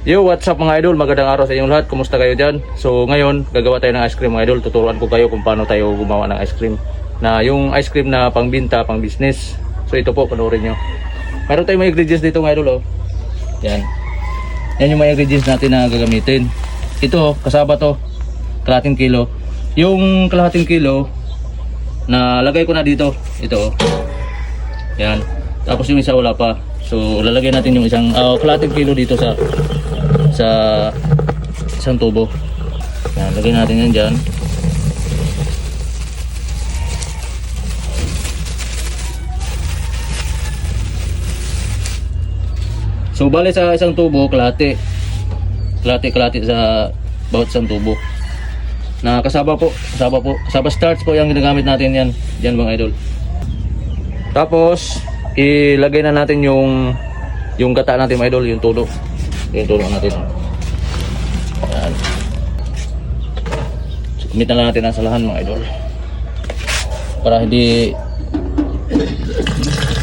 Yo, what's up mga idol? Magandang araw sa inyong lahat. Kumusta kayo dyan? So ngayon, gagawa tayo ng ice cream mga idol. Tuturuan ko kayo kung paano tayo gumawa ng ice cream. Na yung ice cream na pangbinta, pang business. So ito po, panoorin nyo. Meron tayong mga ingredients dito mga idol oh. Yan. Yan yung mga ingredients natin na gagamitin. Ito, kasaba to. Kalahating kilo. Yung kalahating kilo, na lagay ko na dito. Ito oh. Yan. Tapos yung isa wala pa. So lalagay natin yung isang uh, kalahating kilo dito sa sa isang tubo. Yan, lagay natin yan dyan. So bale sa isang tubo. Kalahati, kalahati sa bawat isang tubo. Na kasaba po, kasaba po, kasaba starch po yung ginagamit natin yan. Yan mga idol. Tapos, ilagay na natin yung yung gata natin mga idol, yung tulo. Yung tulo natin. Yan. So, kumit na lang natin ang salahan mga idol. Para hindi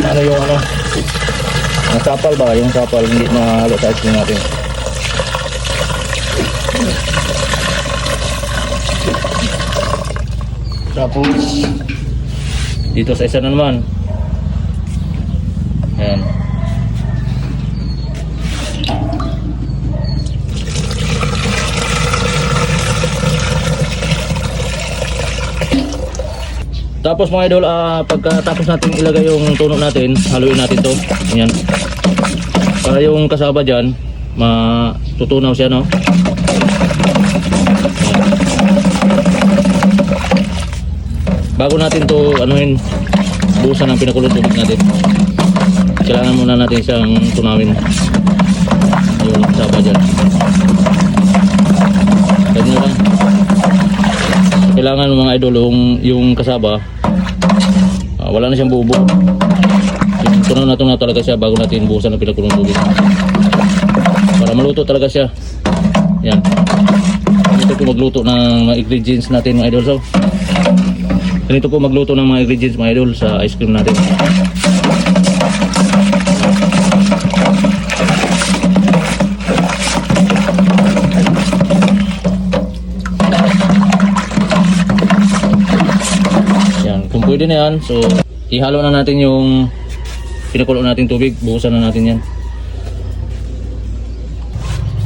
ano yung ano ang sapal ba? Yung sapal hindi mahalo sa ice natin. Tapos dito sa isa na naman. Ayan. Tapos mga idol, ah, pagkatapos natin ilagay yung tunog natin, haluin natin to. Ayan. Para yung kasaba dyan, matutunaw siya, no? Bago natin to, anuhin, buhusan ng pinakulong tubig natin. Kailangan muna natin siyang tunawin yung kasaba dyan. Ganyan lang. Kailangan mga idol, yung, yung kasaba, ah, wala na siyang bubo. Yung tunaw na tunaw talaga siya bago natin buhusan ng pinakulong tubig. Para maluto talaga siya. Yan. Ito po magluto ng mga ingredients natin mga idol. So, ganito po magluto ng mga ingredients mga idol sa ice cream natin. Yan, kung pwede na yan, so ihalo na natin yung pinakulo natin tubig, buhusan na natin yan.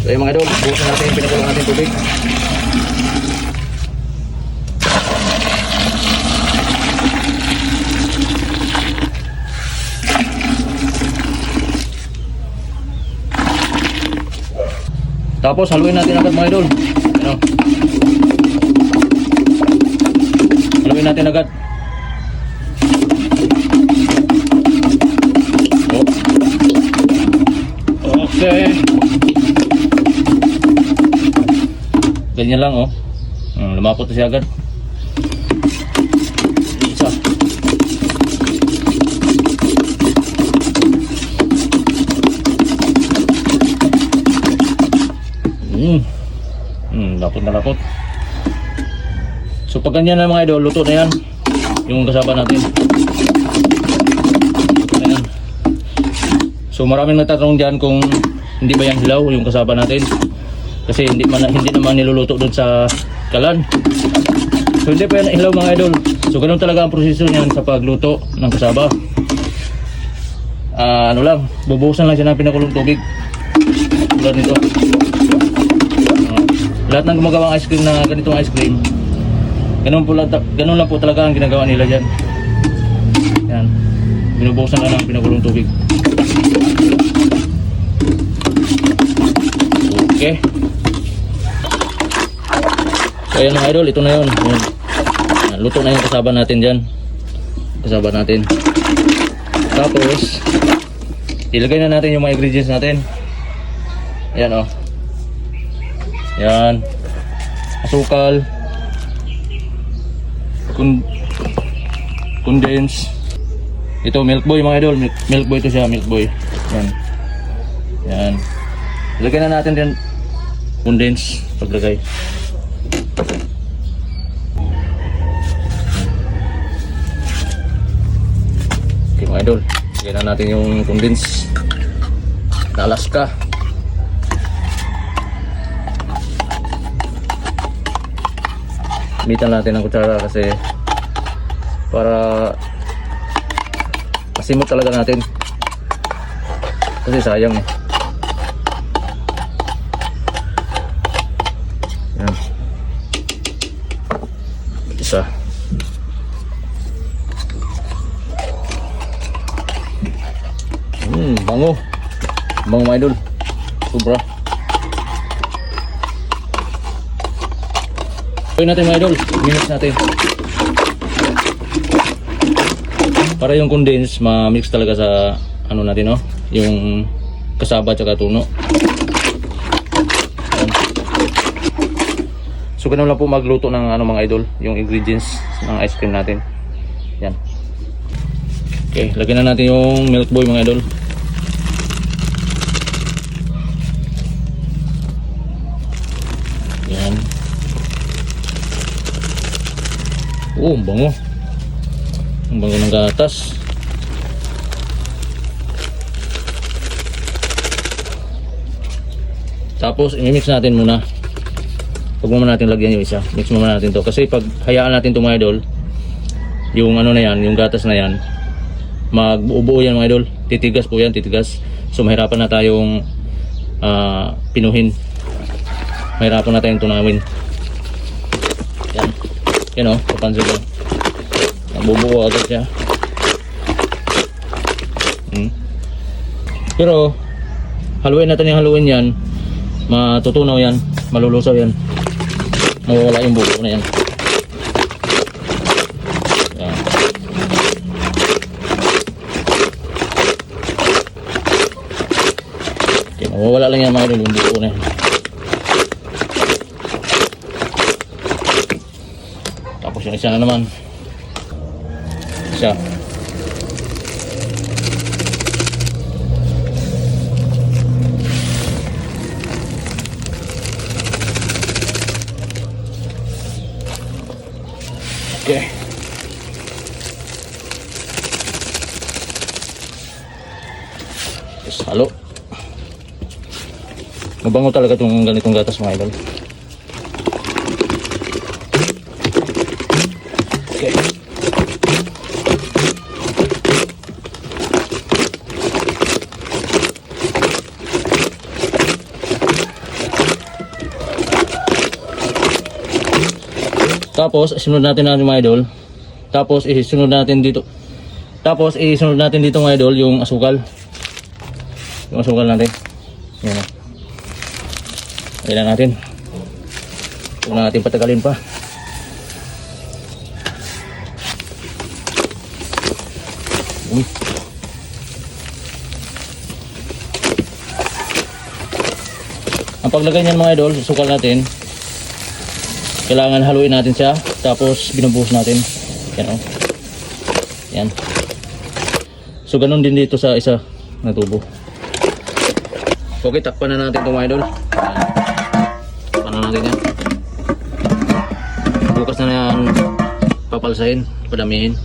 So yung mga idol, buhusan natin yung pinakulo natin tubig. Tapos haluin natin agad mga idol. Ano? Haluin natin agad. Okay. Ganyan lang oh. Hmm, lumapot na siya agad. Isa. Hmm. Hmm, lapot na lapot. So pag ganyan na mga idol, luto na yan. Yung kasama natin. Luto na yan. So maraming nagtatanong dyan kung hindi ba yan hilaw yung kasama natin. Kasi hindi man hindi naman niluluto doon sa kalan. So hindi pa yan hilaw mga idol. So ganun talaga ang proseso niyan sa pagluto ng kasaba. Ah, ano lang, bubuhusan lang siya ng pinakulong tubig. Tulad nito. Ah, lahat ng gumagawang ice cream na ganitong ice cream, ganun, po ganun lang po talaga ang ginagawa nila dyan. Yan. Binubuhusan lang ng pinakulong tubig. Okay. So ayan mga idol, ito na yun. Yan. Yan, Luto na yung kasaba natin dyan. Kasaba natin. Tapos, ilagay na natin yung mga ingredients natin. Ayan. Oh. Yan. Asukal. Kun condense. Ito milk boy mga idol. Milk, milk boy ito siya, milk boy. Yan. Yan. Ilagay na natin din Condens, paglagay. Okay mga idol, lagyan na natin yung condens na Alaska. Gamitan natin ng kutsara kasi para kasimot talaga natin kasi sayang eh Isa. Hmm, bango. Bango mga idol. Sobra. Gawin natin mga idol. Minutes natin. Para yung condense ma-mix talaga sa ano natin no? Yung kasaba at tuno. So ganun lang po magluto ng ano mga idol, yung ingredients ng ice cream natin. Yan. Okay, lagyan na natin yung milk boy mga idol. Yan. Oh, ang bango. Ang bango ng gatas. Tapos, i-mix natin muna. Huwag muna natin lagyan yung isa. Mix muna natin to. Kasi pag hayaan natin to mga idol, yung ano na yan, yung gatas na yan, magbuo yan mga idol. Titigas po yan, titigas. So, mahirapan na tayong ah, pinuhin. Mahirapan na tayong tunawin. Yan. Yan o, papansin ko. Nabubuo agad siya. Hmm. Pero, haluin natin yung haluin yan. Matutunaw yan. Malulusaw yan. Mawawala yung buko na yan. Yan. Okay, mawawala lang yan mga idol yung buko na yan. Tapos yung isa na naman. Isa. Okay. Tapos halo. Mabango talaga itong ganitong gatas mga idol. Okay. Tapos, isunod natin natin mga idol. Tapos, isunod natin dito. Tapos, isunod natin dito mga idol yung asukal. Yung asukal natin. Yan o. Ayan natin. Huwag na natin patagalin pa. Uy. Ang paglagay niyan mga idol, sukal natin. Kailangan haluin natin siya, tapos binubuhos natin. Yan o. Yan. So ganun din dito sa isa na tubo. Okay, takpan na natin itong idol. Takpan na natin yan. Bukas na yan papalsahin, padamihin.